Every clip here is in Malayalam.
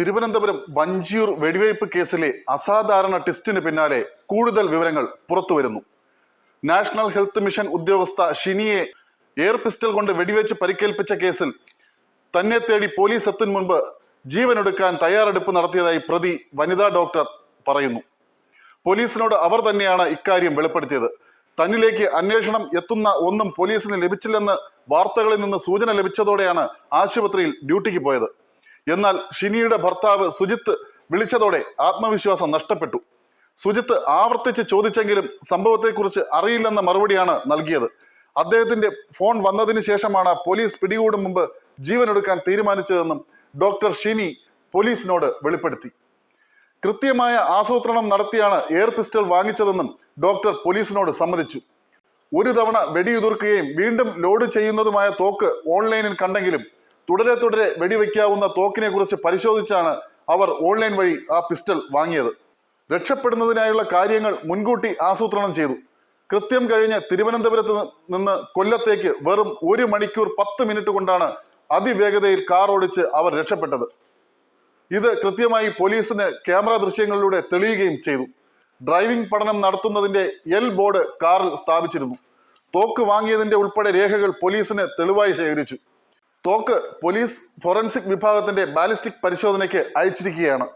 തിരുവനന്തപുരം വഞ്ചിയൂർ വെടിവയ്പ് കേസിലെ അസാധാരണ ടെസ്റ്റിന് പിന്നാലെ കൂടുതൽ വിവരങ്ങൾ പുറത്തു വരുന്നു നാഷണൽ ഹെൽത്ത് മിഷൻ ഉദ്യോഗസ്ഥ ഷിനിയെ എയർ പിസ്റ്റൾ കൊണ്ട് വെടിവെച്ച് പരിക്കേൽപ്പിച്ച കേസിൽ തന്നെ തേടി പോലീസ് എത്തും മുൻപ് ജീവനൊടുക്കാൻ തയ്യാറെടുപ്പ് നടത്തിയതായി പ്രതി വനിതാ ഡോക്ടർ പറയുന്നു. പോലീസിനോട് അവർ തന്നെയാണ് ഇക്കാര്യം വെളിപ്പെടുത്തിയത്. തന്നിലേക്ക് അന്വേഷണം എത്തുന്ന ഒന്നും പോലീസിന് ലഭിച്ചില്ലെന്ന് വാർത്തകളിൽ നിന്ന് സൂചന ലഭിച്ചതോടെയാണ് ആശുപത്രിയിൽ ഡ്യൂട്ടിക്ക് പോയത്. എന്നാൽ ഷിനിയുടെ ഭർത്താവ് സുജിത്ത് വിളിച്ചതോടെ ആത്മവിശ്വാസം നഷ്ടപ്പെട്ടു. സുജിത്ത് ആവർത്തിച്ച് ചോദിച്ചെങ്കിലും സംഭവത്തെക്കുറിച്ച് അറിയില്ലെന്ന മറുപടിയാണ് നൽകിയത്. അദ്ദേഹത്തിന്റെ ഫോൺ വന്നതിന് ശേഷമാണ് പോലീസ് പിടികൂടും മുമ്പ് ജീവനെടുക്കാൻ തീരുമാനിച്ചതെന്നും ഡോക്ടർ ഷിനി പോലീസിനോട് വെളിപ്പെടുത്തി. കൃത്യമായ ആസൂത്രണം നടത്തിയാണ് എയർ പിസ്റ്റൾ വാങ്ങിച്ചതെന്നും ഡോക്ടർ പോലീസിനോട് സമ്മതിച്ചു. ഒരു തവണ വെടിയുതിർക്കുകയും വീണ്ടും ലോഡ് ചെയ്യുന്നതുമായ തോക്ക് ഓൺലൈനിൽ കണ്ടെങ്കിലും തുടരെ തുടരെ വെടിവെക്കാവുന്ന തോക്കിനെ കുറിച്ച് പരിശോധിച്ചാണ് അവർ ഓൺലൈൻ വഴി ആ പിസ്റ്റൾ വാങ്ങിയത്. രക്ഷപ്പെടുന്നതിനായുള്ള കാര്യങ്ങൾ മുൻകൂട്ടി ആസൂത്രണം ചെയ്തു. കൃത്യം കഴിഞ്ഞ് തിരുവനന്തപുരത്ത് നിന്ന് കൊല്ലത്തേക്ക് വെറും ഒരു മണിക്കൂർ പത്ത് മിനിറ്റ് കൊണ്ടാണ് അതിവേഗതയിൽ കാർ ഓടിച്ച് അവർ രക്ഷപ്പെട്ടത്. ഇത് കൃത്യമായി പോലീസിന് ക്യാമറ ദൃശ്യങ്ങളിലൂടെ തെളിയുകയും ചെയ്തു. ഡ്രൈവിംഗ് പഠനം നടത്തുന്നതിന്റെ എൽ ബോർഡ് കാറിൽ സ്ഥാപിച്ചിരുന്നു. തോക്ക് വാങ്ങിയതിന്റെ ഉൾപ്പെടെ രേഖകൾ പോലീസിന് തെളിവായി ശേഖരിച്ചു. തോക്ക് പോലീസ് ഫോറൻസിക് വിഭാഗത്തിന്റെ ബാലിസ്റ്റിക് പരിശോധനയ്ക്ക് അയച്ചിരിക്കുകയാണ്.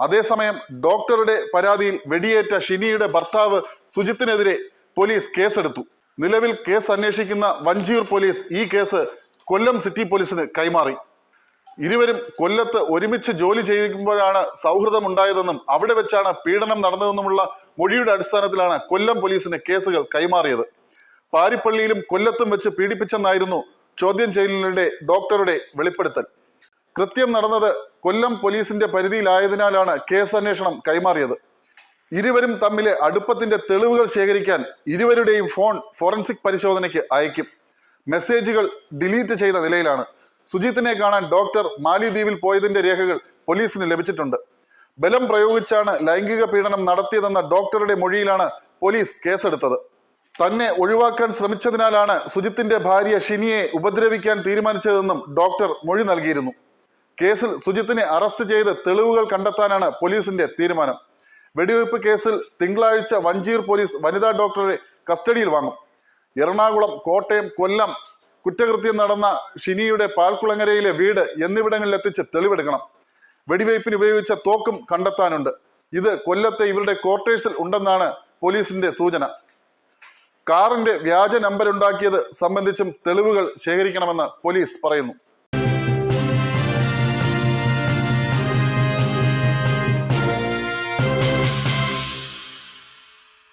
അതേസമയം ഡോക്ടറുടെ പരാതിയിൽ വെടിയേറ്റ ഷിനിയുടെ ഭർത്താവ് സുജിത്തിനെതിരെ പോലീസ് കേസെടുത്തു. നിലവിൽ കേസ് അന്വേഷിക്കുന്ന വഞ്ചിയൂർ പോലീസ് ഈ കേസ് കൊല്ലം സിറ്റി പോലീസിന് കൈമാറി. ഇരുവരും കൊല്ലത്ത് ഒരുമിച്ച് ജോലി ചെയ്യുമ്പോഴാണ് സൗഹൃദമുണ്ടായതെന്നും അവിടെ വെച്ചാണ് പീഡനം നടന്നതെന്നുമുള്ള മൊഴിയുടെ അടിസ്ഥാനത്തിലാണ് കൊല്ലം പോലീസിന് കേസുകൾ കൈമാറിയത്. പാരിപ്പള്ളിയിലും കൊല്ലത്തും വെച്ച് പീഡിപ്പിച്ചെന്നായിരുന്നു ചോദ്യം ചെയ്യലിനിടെ ഡോക്ടറുടെ വെളിപ്പെടുത്തൽ. കൃത്യം നടന്നത് കൊല്ലം പോലീസിന്റെ പരിധിയിലായതിനാലാണ് കേസ് അന്വേഷണം കൈമാറിയത്. ഇരുവരും തമ്മിലെ അടുപ്പത്തിന്റെ തെളിവുകൾ ശേഖരിക്കാൻ ഇരുവരുടെയും ഫോൺ ഫോറൻസിക് പരിശോധനയ്ക്ക് അയക്കും. മെസ്സേജുകൾ ഡിലീറ്റ് ചെയ്ത നിലയിലാണ്. സുജിത്തിനെ കാണാൻ ഡോക്ടർ മാലിദ്വീപിൽ പോയതിന്റെ രേഖകൾ പോലീസിന് ലഭിച്ചിട്ടുണ്ട്. ബലം പ്രയോഗിച്ചാണ് ലൈംഗിക പീഡനം നടത്തിയതെന്ന ഡോക്ടറുടെ മൊഴിയിലാണ് പോലീസ് കേസെടുത്തത്. തന്നെ ഒഴിവാക്കാൻ ശ്രമിച്ചതിനാലാണ് സുജിത്തിന്റെ ഭാര്യ ഷിനിയെ ഉപദ്രവിക്കാൻ തീരുമാനിച്ചതെന്നും ഡോക്ടർ മൊഴി നൽകിയിരുന്നു. കേസിൽ സുജിത്തിനെ അറസ്റ്റ് ചെയ്ത് തെളിവുകൾ കണ്ടെത്താനാണ് പോലീസിന്റെ തീരുമാനം. വെടിവയ്പ് കേസിൽ തിങ്കളാഴ്ച വഞ്ചിയൂർ പോലീസ് വനിതാ ഡോക്ടറെ കസ്റ്റഡിയിൽ വാങ്ങും. എറണാകുളം കോട്ടയം കൊല്ലം കുറ്റകൃത്യം നടന്ന ഷിനിയുടെ പാൽക്കുളങ്ങരയിലെ വീട് എന്നിവിടങ്ങളിൽ എത്തിച്ച് തെളിവെടുക്കണം. വെടിവയ്പ്പിന് ഉപയോഗിച്ച തോക്കും കണ്ടെത്താനുണ്ട്. ഇത് കൊല്ലത്തെ ഇവരുടെ ക്വാർട്ടേഴ്സിൽ ഉണ്ടെന്നാണ് പോലീസിന്റെ സൂചന. കാറിന്റെ വ്യാജ നമ്പർ ഉണ്ടാക്കിയത് സംബന്ധിച്ചും തെളിവുകൾ ശേഖരിക്കണമെന്ന് പോലീസ് പറയുന്നു.